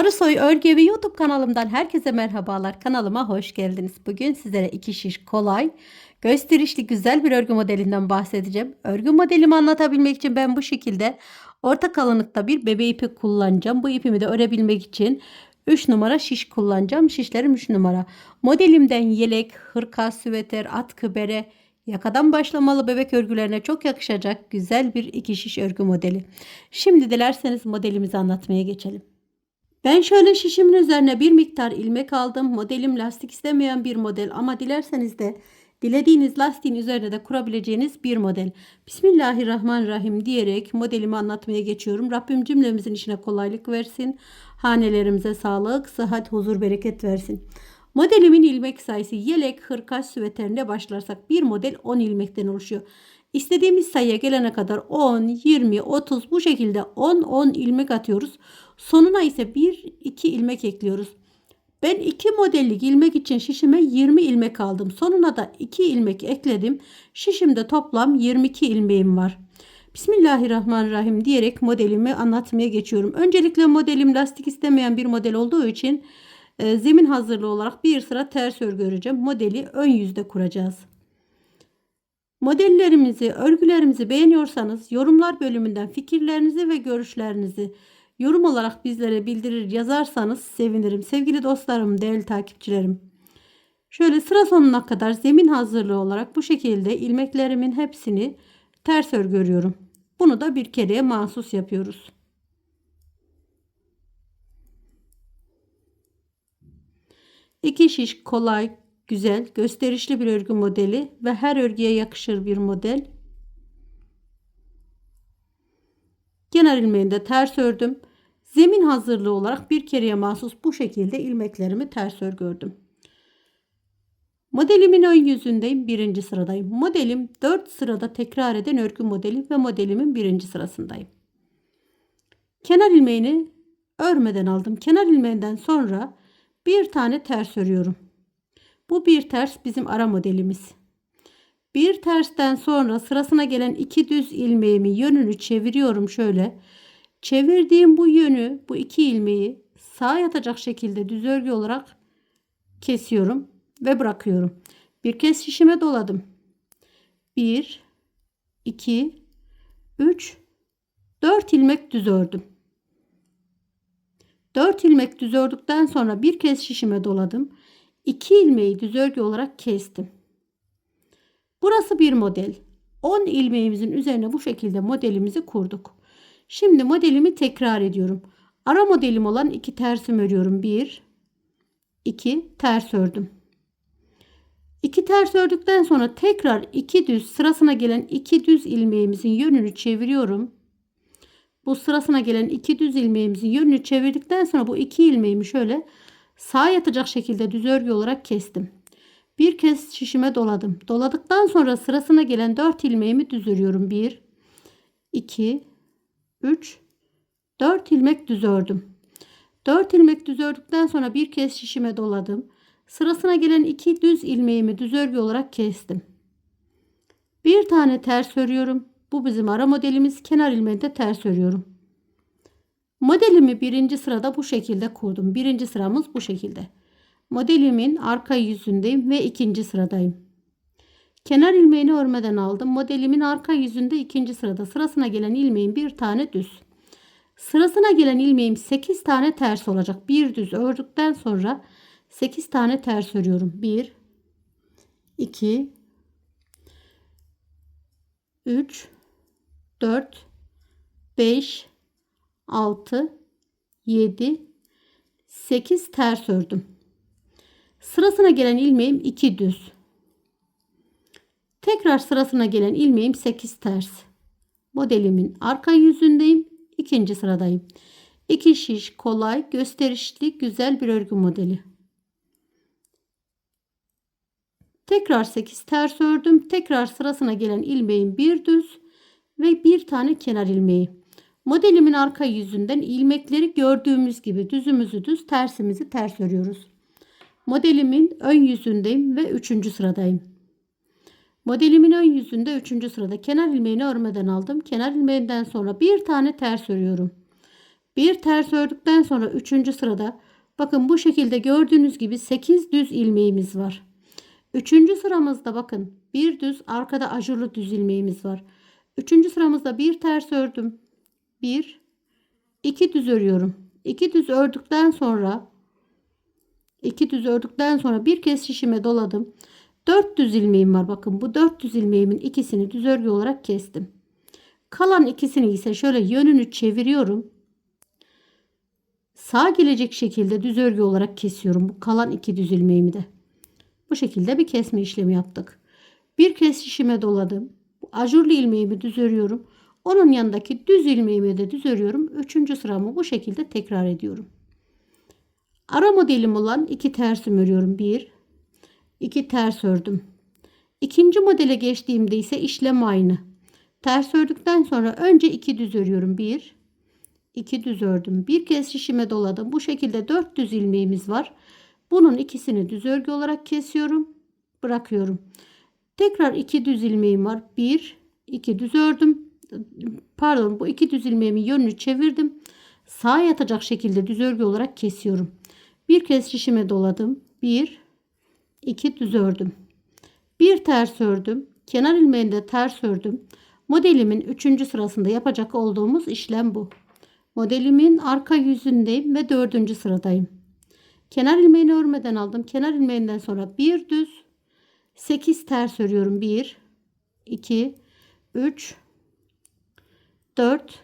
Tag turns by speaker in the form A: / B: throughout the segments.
A: Arısoy Örgü ve YouTube kanalımdan herkese merhabalar. Kanalıma hoş geldiniz. Bugün sizlere iki şiş kolay, gösterişli güzel bir örgü modelinden bahsedeceğim. Örgü modelimi anlatabilmek için ben bu şekilde orta kalınlıkta bir bebe ipi kullanacağım. Bu ipimi de örebilmek için 3 numara şiş kullanacağım. Şişlerim 3 numara. Modelimden yelek, hırka, süveter, atkı, bere, Yakadan başlamalı bebek örgülerine çok yakışacak güzel bir iki şiş örgü modeli. Şimdi dilerseniz modelimizi anlatmaya geçelim. Ben şöyle şişimin üzerine bir miktar ilmek aldım. Modelim lastik istemeyen bir model ama dilerseniz de dilediğiniz lastiğin üzerine de kurabileceğiniz bir model. Bismillahirrahmanirrahim diyerek modelimi anlatmaya geçiyorum. Rabbim cümlemizin işine kolaylık versin. Hanelerimize sağlık, sıhhat, huzur, bereket versin. Modelimin ilmek sayısı yelek, hırka, süveterine başlarsak bir model 10 ilmekten oluşuyor. İstediğimiz sayıya gelene kadar 10, 20, 30 bu şekilde 10-10 ilmek atıyoruz. Sonuna ise 1-2 ilmek ekliyoruz. Ben 2 modellik ilmek için şişime 20 ilmek aldım. Sonuna da 2 ilmek ekledim. Şişimde toplam 22 ilmeğim var. Bismillahirrahmanirrahim diyerek modelimi anlatmaya geçiyorum. Öncelikle modelim lastik istemeyen bir model olduğu için e, zemin hazırlığı olarak bir sıra ters örgü öreceğim. Modeli ön yüzde kuracağız. Modellerimizi, örgülerimizi beğeniyorsanız yorumlar bölümünden fikirlerinizi ve görüşlerinizi yorum olarak bizlere bildirir yazarsanız sevinirim. Sevgili dostlarım, değerli takipçilerim. Şöyle sıra sonuna kadar zemin hazırlığı olarak bu şekilde ilmeklerimin hepsini ters örgü örüyorum. Bunu da bir kereye mahsus yapıyoruz. İki şiş kolay, güzel, gösterişli bir örgü modeli ve her örgüye yakışır bir model. Kenar ilmeğinde ters ördüm. Zemin hazırlığı olarak bir kereye mahsus bu şekilde ilmeklerimi ters örgü ördüm. Modelimin ön yüzündeyim. Birinci sıradayım. Modelim 4 sırada tekrar eden örgü modeli ve modelimin birinci sırasındayım. Kenar ilmeğini örmeden aldım. Kenar ilmeğinden sonra bir tane ters örüyorum. Bu bir ters bizim ara modelimiz. Bir tersten sonra sırasına gelen iki düz ilmeğimi yönünü çeviriyorum şöyle. Çevirdiğim bu yönü bu iki ilmeği sağa yatacak şekilde düz örgü olarak kesiyorum ve bırakıyorum. Bir kez şişime doladım. 1 2 3 4 ilmek düz ördüm. 4 ilmek düz ördükten sonra bir kez şişime doladım. 2 ilmeği düz örgü olarak kestim. Burası bir model. 10 ilmeğimizin üzerine bu şekilde modelimizi kurduk. Şimdi modelimi tekrar ediyorum. Ara modelim olan iki tersim örüyorum. 1 2 ters ördüm. 2 ters ördükten sonra tekrar 2 düz sırasına gelen 2 düz ilmeğimizin yönünü çeviriyorum. Bu sırasına gelen 2 düz ilmeğimizin yönünü çevirdikten sonra bu 2 ilmeğimi şöyle sağa yatacak şekilde düz örgü olarak kestim. Bir kez şişime doladım. Doladıktan sonra sırasına gelen 4 ilmeğimi düz örüyorum. 1 2 3 4 ilmek düz ördüm. 4 ilmek düz ördükten sonra bir kez şişime doladım. Sırasına gelen 2 düz ilmeğimi düz örgü olarak kestim. Bir tane ters örüyorum. Bu bizim ara modelimiz. Kenar ilmeğinde ters örüyorum. Modelimi birinci sırada bu şekilde kurdum. Birinci sıramız bu şekilde. Modelimin arka yüzündeyim ve ikinci sıradayım. Kenar ilmeğini örmeden aldım. Modelimin arka yüzünde ikinci sırada. Sırasına gelen ilmeğim bir tane düz. Sırasına gelen ilmeğim 8 tane ters olacak. Bir düz ördükten sonra 8 tane ters örüyorum. 1 2 3 4 5 6 7 8 ters ördüm. Sırasına gelen ilmeğim 2 düz. Tekrar sırasına gelen ilmeğim 8 ters. Modelimin arka yüzündeyim. ikinci sıradayım. 2 şiş kolay, gösterişli, güzel bir örgü modeli. Tekrar 8 ters ördüm. Tekrar sırasına gelen ilmeğim bir düz ve bir tane kenar ilmeği. Modelimin arka yüzünden ilmekleri gördüğümüz gibi düzümüzü düz tersimizi ters örüyoruz. Modelimin ön yüzündeyim ve 3. sıradayım. Modelimin ön yüzünde 3. sırada kenar ilmeğini örmeden aldım. Kenar ilmeğinden sonra bir tane ters örüyorum. Bir ters ördükten sonra 3. sırada bakın bu şekilde gördüğünüz gibi 8 düz ilmeğimiz var. 3. sıramızda bakın bir düz arkada ajurlu düz ilmeğimiz var. 3. sıramızda bir ters ördüm. 1 2 düz örüyorum. 2 düz ördükten sonra 2 düz ördükten sonra bir kez şişime doladım. 4 düz ilmeğim var. Bakın bu 4 düz ilmeğimin ikisini düz örgü olarak kestim. Kalan ikisini ise şöyle yönünü çeviriyorum. Sağ gelecek şekilde düz örgü olarak kesiyorum. Bu kalan iki düz ilmeğimi de. Bu şekilde bir kesme işlemi yaptık. Bir kez şişime doladım. Bu ajurlu ilmeğimi düz örüyorum. Onun yanındaki düz ilmeğimi de düz örüyorum. Üçüncü sıramı bu şekilde tekrar ediyorum. Ara modelim olan iki tersim örüyorum. Bir, iki ters ördüm. İkinci modele geçtiğimde ise işlem aynı. Ters ördükten sonra önce iki düz örüyorum. Bir, iki düz ördüm. Bir kez şişime doladım. Bu şekilde dört düz ilmeğimiz var. Bunun ikisini düz örgü olarak kesiyorum. Bırakıyorum. Tekrar iki düz ilmeğim var. Bir, iki düz ördüm. Pardon bu iki düz ilmeğimin yönünü çevirdim. Sağa yatacak şekilde düz örgü olarak kesiyorum. Bir kez şişime doladım. Bir, iki düz ördüm. Bir ters ördüm. Kenar ilmeğinde ters ördüm. Modelimin üçüncü sırasında yapacak olduğumuz işlem bu. Modelimin arka yüzündeyim ve dördüncü sıradayım. Kenar ilmeğini örmeden aldım. Kenar ilmeğinden sonra bir düz 8 ters örüyorum. 1 2 3 4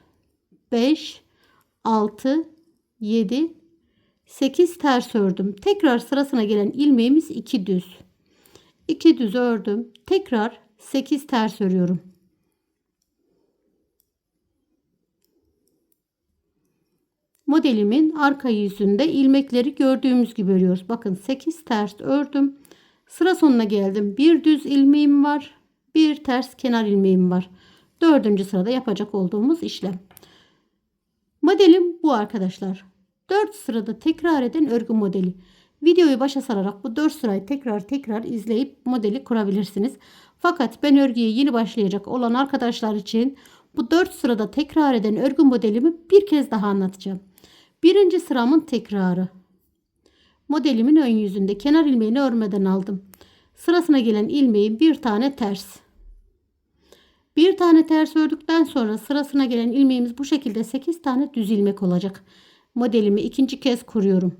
A: 5 6 7 8 ters ördüm. Tekrar sırasına gelen ilmeğimiz 2 düz. 2 düz ördüm. Tekrar 8 ters örüyorum. Modelimin arka yüzünde ilmekleri gördüğümüz gibi örüyoruz. Bakın 8 ters ördüm. Sıra sonuna geldim. Bir düz ilmeğim var. Bir ters kenar ilmeğim var. Dördüncü sırada yapacak olduğumuz işlem. Modelim bu arkadaşlar. 4 sırada tekrar eden örgü modeli. Videoyu başa sararak bu 4 sırayı tekrar tekrar izleyip modeli kurabilirsiniz. Fakat ben örgüye yeni başlayacak olan arkadaşlar için bu 4 sırada tekrar eden örgü modelimi bir kez daha anlatacağım. Birinci sıramın tekrarı. Modelimin ön yüzünde kenar ilmeğini örmeden aldım. Sırasına gelen ilmeğin bir tane ters. Bir tane ters ördükten sonra sırasına gelen ilmeğimiz bu şekilde 8 tane düz ilmek olacak. Modelimi ikinci kez kuruyorum.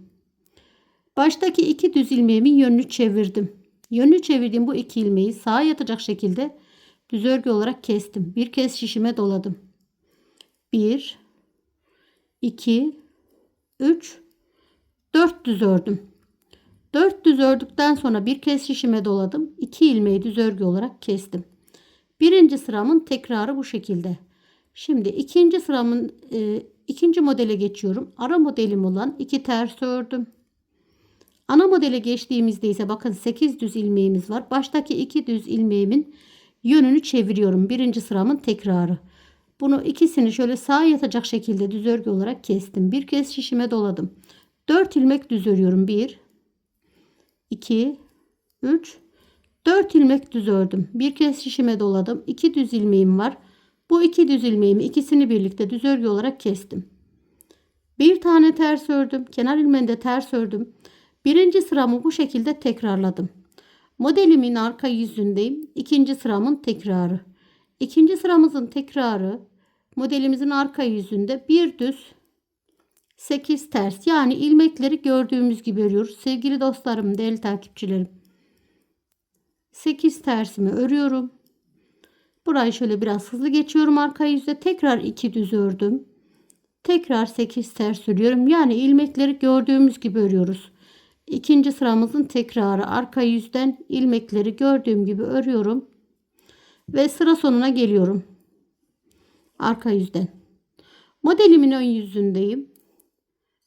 A: Baştaki iki düz ilmeğimin yönünü çevirdim. Yönünü çevirdiğim bu iki ilmeği sağa yatacak şekilde düz örgü olarak kestim. Bir kez şişime doladım. 1 2 3 4 düz ördüm. 4 düz ördükten sonra bir kez şişime doladım. 2 ilmeği düz örgü olarak kestim. Birinci sıramın tekrarı bu şekilde. Şimdi ikinci sıramın e, ikinci modele geçiyorum. Ara modelim olan 2 ters ördüm. Ana modele geçtiğimizde ise bakın 8 düz ilmeğimiz var. Baştaki 2 düz ilmeğimin yönünü çeviriyorum. Birinci sıramın tekrarı. Bunu ikisini şöyle sağa yatacak şekilde düz örgü olarak kestim. Bir kez şişime doladım. 4 ilmek düz örüyorum. 1 2 3 4 ilmek düz ördüm. Bir kez şişime doladım. 2 düz ilmeğim var. Bu iki düz ilmeğimi ikisini birlikte düz örgü olarak kestim. Bir tane ters ördüm. Kenar ilmeğinde ters ördüm. Birinci sıramı bu şekilde tekrarladım. Modelimin arka yüzündeyim. İkinci sıramın tekrarı. İkinci sıramızın tekrarı modelimizin arka yüzünde bir düz 8 ters yani ilmekleri gördüğümüz gibi örüyoruz. Sevgili dostlarım, değerli takipçilerim. 8 tersimi örüyorum. Burayı şöyle biraz hızlı geçiyorum arka yüzde. Tekrar 2 düz ördüm. Tekrar 8 ters örüyorum. Yani ilmekleri gördüğümüz gibi örüyoruz. İkinci sıramızın tekrarı arka yüzden ilmekleri gördüğüm gibi örüyorum. Ve sıra sonuna geliyorum. Arka yüzden. Modelimin ön yüzündeyim.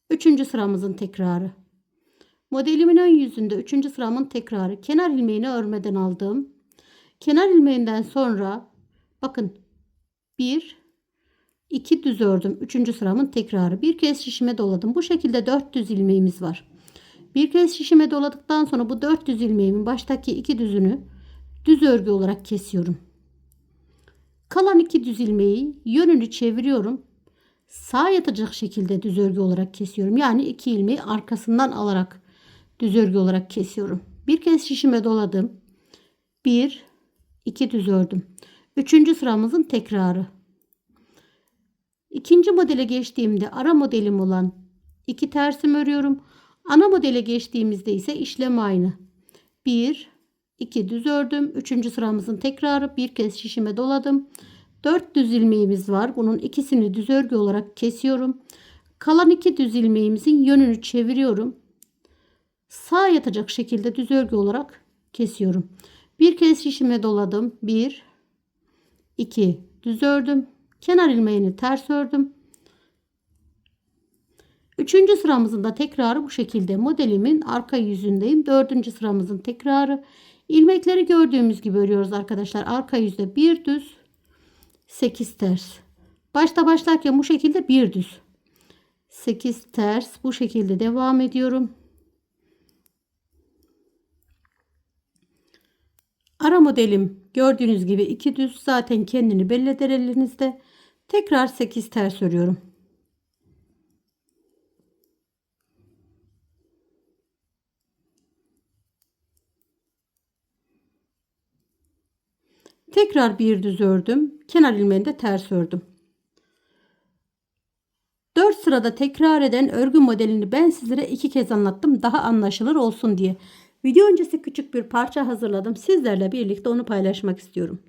A: Üçüncü sıramızın tekrarı. Modelimin ön yüzünde üçüncü sıramın tekrarı. Kenar ilmeğini örmeden aldım. Kenar ilmeğinden sonra bakın bir, iki düz ördüm. Üçüncü sıramın tekrarı. Bir kez şişime doladım. Bu şekilde dört düz ilmeğimiz var. Bir kez şişime doladıktan sonra bu dört düz ilmeğimin baştaki iki düzünü düz örgü olarak kesiyorum. Kalan iki düz ilmeği yönünü çeviriyorum. Sağ yatacak şekilde düz örgü olarak kesiyorum. Yani iki ilmeği arkasından alarak düz örgü olarak kesiyorum. Bir kez şişime doladım. Bir, iki düz ördüm. Üçüncü sıramızın tekrarı. İkinci modele geçtiğimde ara modelim olan iki tersim örüyorum. Ana modele geçtiğimizde ise işlem aynı. 1 2 düz ördüm. Üçüncü sıramızın tekrarı bir kez şişime doladım. 4 düz ilmeğimiz var. Bunun ikisini düz örgü olarak kesiyorum. Kalan iki düz ilmeğimizin yönünü çeviriyorum. Sağ yatacak şekilde düz örgü olarak kesiyorum. Bir kez şişime doladım. 1 2 düz ördüm. Kenar ilmeğini ters ördüm. Üçüncü sıramızın da tekrarı bu şekilde. Modelimin arka yüzündeyim. Dördüncü sıramızın tekrarı. İlmekleri gördüğümüz gibi örüyoruz arkadaşlar. Arka yüzde bir düz. 8 ters. Başta başlarken bu şekilde bir düz. 8 ters. Bu şekilde devam ediyorum. Ara modelim gördüğünüz gibi iki düz zaten kendini belli eder elinizde. Tekrar 8 ters örüyorum. Tekrar bir düz ördüm. Kenar ilmeğini de ters ördüm. 4 sırada tekrar eden örgü modelini ben sizlere iki kez anlattım daha anlaşılır olsun diye. Video öncesi küçük bir parça hazırladım. Sizlerle birlikte onu paylaşmak istiyorum.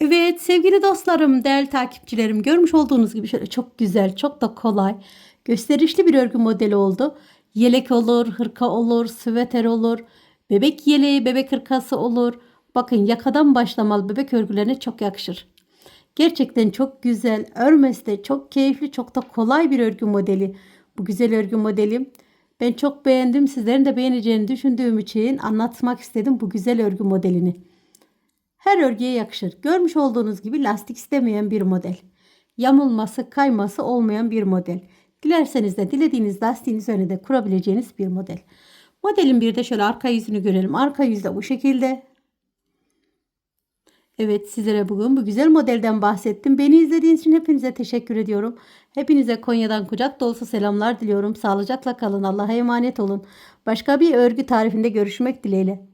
A: Evet sevgili dostlarım, değerli takipçilerim görmüş olduğunuz gibi şöyle çok güzel, çok da kolay, gösterişli bir örgü modeli oldu. Yelek olur, hırka olur, süveter olur, bebek yeleği, bebek hırkası olur. Bakın yakadan başlamalı bebek örgülerine çok yakışır. Gerçekten çok güzel, örmesi de çok keyifli, çok da kolay bir örgü modeli. Bu güzel örgü modeli. Ben çok beğendim. Sizlerin de beğeneceğini düşündüğüm için anlatmak istedim bu güzel örgü modelini. Her örgüye yakışır. Görmüş olduğunuz gibi lastik istemeyen bir model. Yamulması, kayması olmayan bir model. Dilerseniz de dilediğiniz lastiğin üzerine de kurabileceğiniz bir model. Modelin bir de şöyle arka yüzünü görelim. Arka yüzde bu şekilde. Evet sizlere bugün bu güzel modelden bahsettim. Beni izlediğiniz için hepinize teşekkür ediyorum. Hepinize Konya'dan kucak dolusu selamlar diliyorum. Sağlıcakla kalın. Allah'a emanet olun. Başka bir örgü tarifinde görüşmek dileğiyle.